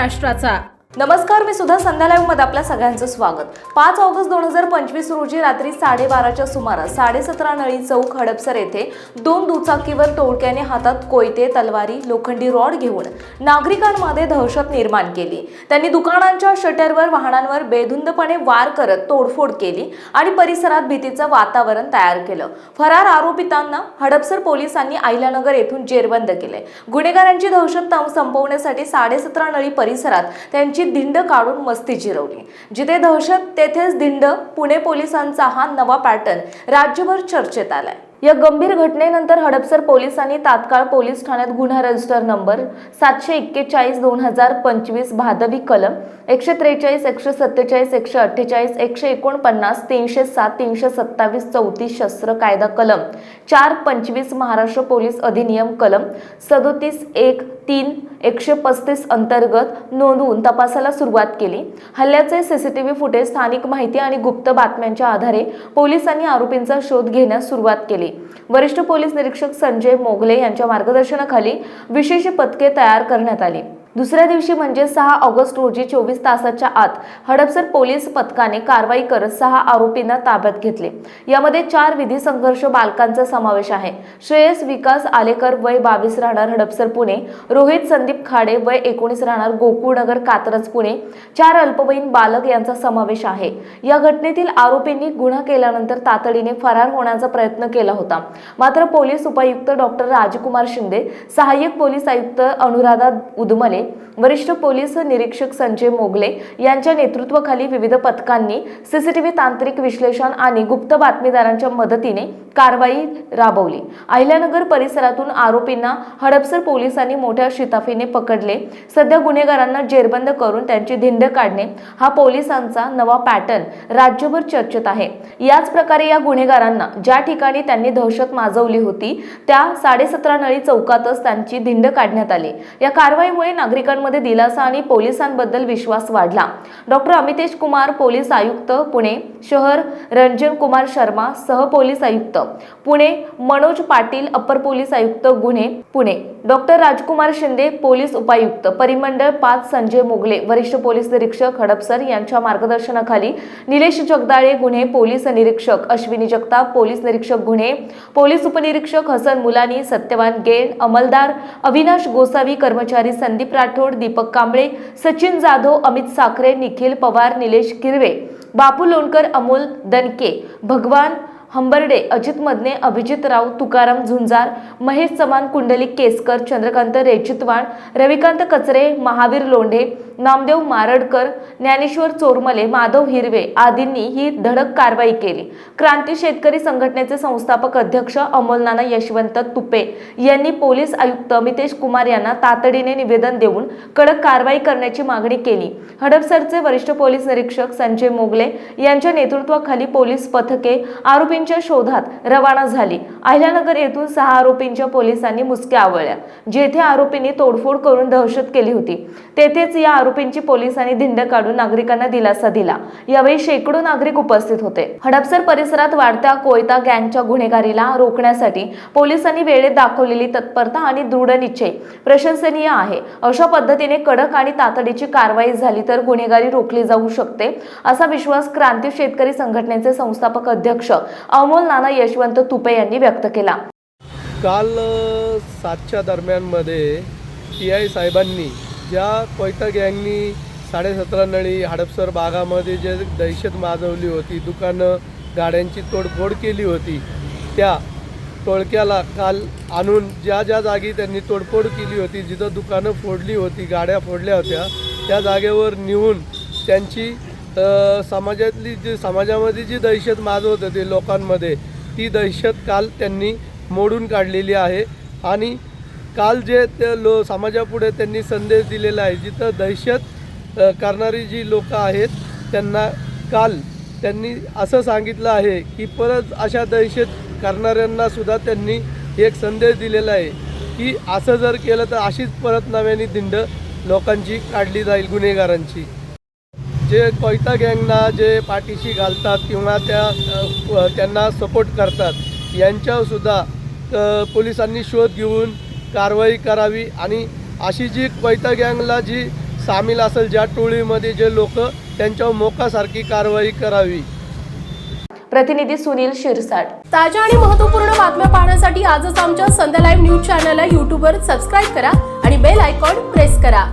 राष्ट्राचा नमस्कार मी सुद्धा संध्या आपल्या सगळ्यांचं स्वागत. पाच ऑगस्ट दोन हजार पंचवीस रोजी रात्री साडेबाराच्या सुमारास साडेसतरा नळी चौक हडपसर येथे दोन दुचाकीवर टोळक्याने हातात कोयते तलवारी लोखंडी रॉड घेऊन नागरिकांमध्ये दहशत निर्माण केली. त्यांनी दुकानांच्या शटरवर वाहनांवर बेधुंदपणे वार करत तोडफोड केली आणि परिसरात भीतीचं वातावरण तयार केलं. फरार आरोपितांना हडपसर पोलिसांनी आयलानगर येथून जेरबंद केले. गुन्हेगारांची दहशत संपवण्यासाठी साडेसतरा नळी परिसरात त्यांची धिंड काढून मस्ती जिरवली. जिथे दहशत तेथेच धिंड पुणे पोलिसांचा हा नवा पॅटर्न राज्यभर चर्चेत आलाय. या गंभीर घटनेनंतर हडपसर पोलिसांनी तात्काळ पोलीस ठाण्यात गुन्हा रजिस्टर नंबर सातशे एक्केचाळीस दोन हजार पंचवीस भादवी कलम एकशे त्रेचाळीस एकशे सत्तेचाळीस एकशे अठ्ठेचाळीस एकशे एकोणपन्नास तीनशे सात तीनशे सत्तावीस चौतीस शस्त्र कायदा कलम चार पंचवीस महाराष्ट्र पोलीस अधिनियम कलम सदोतीस एक तीन एकशे पस्तीस अंतर्गत नोंदवून तपासाला सुरुवात केली. हल्ल्याचे सीसीटीव्ही फुटेज स्थानिक माहिती आणि गुप्त बातम्यांच्या आधारे पोलिसांनी आरोपींचा शोध घेण्यास सुरुवात केली. वरिष्ठ पोलीस निरीक्षक संजय मोगले यांच्या मार्गदर्शनाखाली विशेष पथके तयार करण्यात आली. दुसऱ्या दिवशी म्हणजे सहा ऑगस्ट रोजी चोवीस तासाच्या आत हडपसर पोलीस पथकाने कारवाई करत सहा आरोपींना ताब्यात घेतले. यामध्ये चार विधी संघर्ष बालकांचा समावेश आहे. श्रेयस विकास आलेकर वय बावीस राहणार हडपसर पुणे रोहित संदीप खाडे वय एकोणीस राहणार गोकुळनगर कात्रज पुणे चार अल्पवयीन बालक यांचा समावेश आहे. या घटनेतील आरोपींनी गुन्हा केल्यानंतर तातडीने फरार होण्याचा प्रयत्न केला होता. मात्र पोलीस उपायुक्त डॉक्टर राजकुमार शिंदे सहाय्यक पोलीस आयुक्त अनुराधा उदमले वरिष्ठ पोलीस निरीक्षक संजय मोगले यांच्या नेतृत्वाखाली विविध पथकांनी सीसीटीव्ही तांत्रिक विश्लेषण आणि गुप्त बातमीदारांच्या मदतीने कारवाई राबवली. अहिल्यानगर परिसरातून आरोपींना हडपसर पोलिसांनी मोठ्या शिताफीने पकडले. सध्या गुन्हेगारांना जेरबंद करून त्यांची धिंड काढणे हा पोलिसांचा नवा पॅटर्न राज्यभर चर्चेत आहे. याच प्रकारे या गुन्हेगारांना ज्या ठिकाणी त्यांनी दहशत माजवली होती त्या साडेसतरा नळी चौकातच त्यांची धिंड काढण्यात आली. या कारवाईमुळे नागरिकांमध्ये दिलासा आणि पोलिसांबद्दल विश्वास वाढला. डॉक्टर अमितेश कुमार पोलीस आयुक्त पुणे शहर. रंजन कुमार शर्मा सह पोलीस आयुक्त. पुणे मनोज पाटील अप्पर पोलीस आयुक्त गुन्हे पुणे. डॉक्टर राजकुमार शिंदे पोलीस उपायुक्त परिमंडळ पाच संजय मोगले वरिष्ठ पोलीस निरीक्षक हडपसर यांच्या मार्गदर्शनाखाली निलेश जगदाळे गुन्हे पोलीस निरीक्षक अश्विनी जगताप पोलीस निरीक्षक गुन्हे पोलीस उपनिरीक्षक हसन मुलानी सत्यवान गेड अंमलदार अविनाश गोसावी कर्मचारी संदीप राठोड दीपक कांबळे सचिन जाधव अमित साखरे निखिल पवार निलेश किरवे बापू लोणकर अमोल दनके भगवान हंबर्डे अजित मदने अभिजित राव तुकाराम झुंजार महेश चव्हाण कुंडलिक केसकर चंद्रकांत रेचितवाण रविकांत कचरे महावीर लोंढे नामदेव मारडकर ज्ञानेश्वर चोरमले माधव हिरवे आदींनी ही धडक कारवाई केली. क्रांती शेतकरी संघटनेचे संस्थापक अध्यक्ष अमोलनाना यशवंत तुपे यांनी पोलीस आयुक्त मितेश कुमार यांना तातडीने निवेदन देऊन कडक कारवाई करण्याची मागणी केली. हडपसरचे वरिष्ठ पोलीस निरीक्षक संजय मोगले यांच्या नेतृत्वाखाली पोलीस पथके आरोपींच्या शोधात रवाना झाली. अहिल्यानगर येथून सहा आरोपींच्या पोलिसांनी मुसक्या आवळल्या जेथे आरोपींनी तोडफोड करून दहशत केली होती. तेथेच या आरोपींची पोलिसांनी धिंड काढून नागरिकांना दिलासा दिला. यावेळी शेकडो नागरिक उपस्थित होते. हडपसर परिसरात वाढत्या कोयता गँगच्या गुन्हेगारीला रोखण्यासाठी पोलिसांनी वेळेत दाखवलेली तत्परता आणि दृढ निश्चय प्रशंसनीय आहे. अशा पद्धतीने कडक आणि तातडीची कारवाई झाली तर गुन्हेगारी रोखली जाऊ शकते असा विश्वास क्रांती शेतकरी संघटनेचे संस्थापक अध्यक्ष अमोल नाना यशवंत तुपे यांनी व्यक्त केला. काल सातच्या दरम्यानमध्ये टी आय साहेबांनी ज्या कोयता गँगनी साडेसतरा नळी हडपसर भागामध्ये जे दहशत माजवली होती दुकानं गाड्यांची तोडफोड केली होती त्या टोळक्याला काल आणून ज्या ज्या जागी त्यांनी तोडफोड केली होती जिथं दुकानं फोडली होती गाड्या फोडल्या होत्या त्या जागेवर नेऊन त्यांची समाजातली जी समाजामध्ये जी दहशत माजवत होती लोकांमध्ये ती दहशत काल त्यांनी मोडून काढलेली आहे. आणि काल जे ते लो समाजापुढे त्यांनी संदेश दिलेला आहे जिथं दहशत करणारी जी लोकं आहेत त्यांना काल त्यांनी असं सांगितलं आहे की परत अशा दहशत करणाऱ्यांना सुद्धा त्यांनी एक संदेश दिलेला आहे की असं जर केलं तर अशीच परत नव्याने दिंड लोकांची काढली जाईल गुन्हेगारांची. जे कोयता गँगना जे पाठीशी घालतात किंवा त्या त्यांना सपोर्ट करतात यांच्यावरसुद्धा पोलिसांनी शोध घेऊन कारवाई करावी आणि अशी जी कोयता गँगला जी सामील असेल ज्या टोळीमध्ये जे लोक त्यांच्यावर मोकासारखी कारवाई करावी. प्रतिनिधी सुनील शिरसाट. ताज्या आणि महत्त्वपूर्ण बातम्या पाहण्यासाठी आजच आमच्या संध्या लाईव्ह न्यूज चॅनलला यूट्यूबवर सबस्क्राईब करा आणि बेल आयकॉन प्रेस करा.